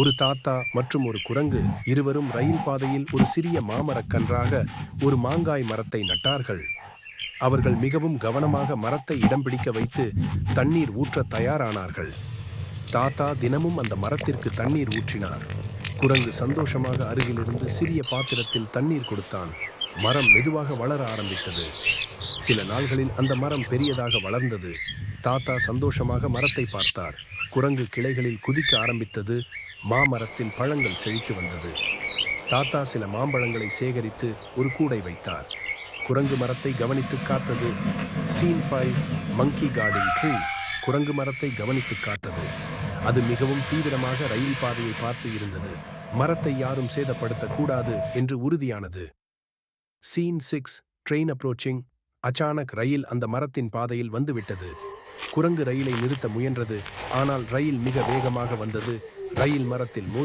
ஒரு தாத்தா மற்றும் ஒரு குரங்கு இருவரும் ரயில் பாதையில் ஒரு சிறிய மாமரக் கன்றாக ஒரு மாங்காய் மரத்தை நட்டார்கள். அவர்கள் மிகவும் கவனமாக மரத்தை இடம் பிடிக்க வைத்து தண்ணீர் ஊற்ற தயாரானார்கள். தாத்தா தினமும் அந்த மரத்திற்கு தண்ணீர் ஊற்றினார். குரங்கு சந்தோஷமாக அருகிலிருந்து சிறிய பாத்திரத்தில் தண்ணீர் கொடுத்தான். மரம் மெதுவாக வளர ஆரம்பித்தது. சில நாள்களில் அந்த மரம் பெரியதாக வளர்ந்தது. தாத்தா சந்தோஷமாக மரத்தை பார்த்தார். குரங்கு கிளைகளில் குதிக்க ஆரம்பித்தது. மாமரத்தில் பழங்கள் செழித்து வந்தது. தாத்தா சில மாம்பழங்களை சேகரித்து ஒரு கூடை வைத்தார். குரங்கு மரத்தை கவனித்து காத்தது. Scene five monkey guarding tree குரங்கு மரத்தை கவனித்து காத்தது. அது மிகவும் தீவிரமாக ரயில் பாதையை பார்த்து இருந்தது. மரத்தை யாரும் சேதப்படுத்த கூடாது என்று உறுதியானது. Scene six train approaching. அச்சானக் ரயில் அந்த மரத்தின் பாதையில் வந்துவிட்டது. குரங்கு ரயிலை நிறுத்த முயன்றது. ஆனால் ரயில் மிக வேகமாக வந்தது. ரயில் மரத்தில் மோதி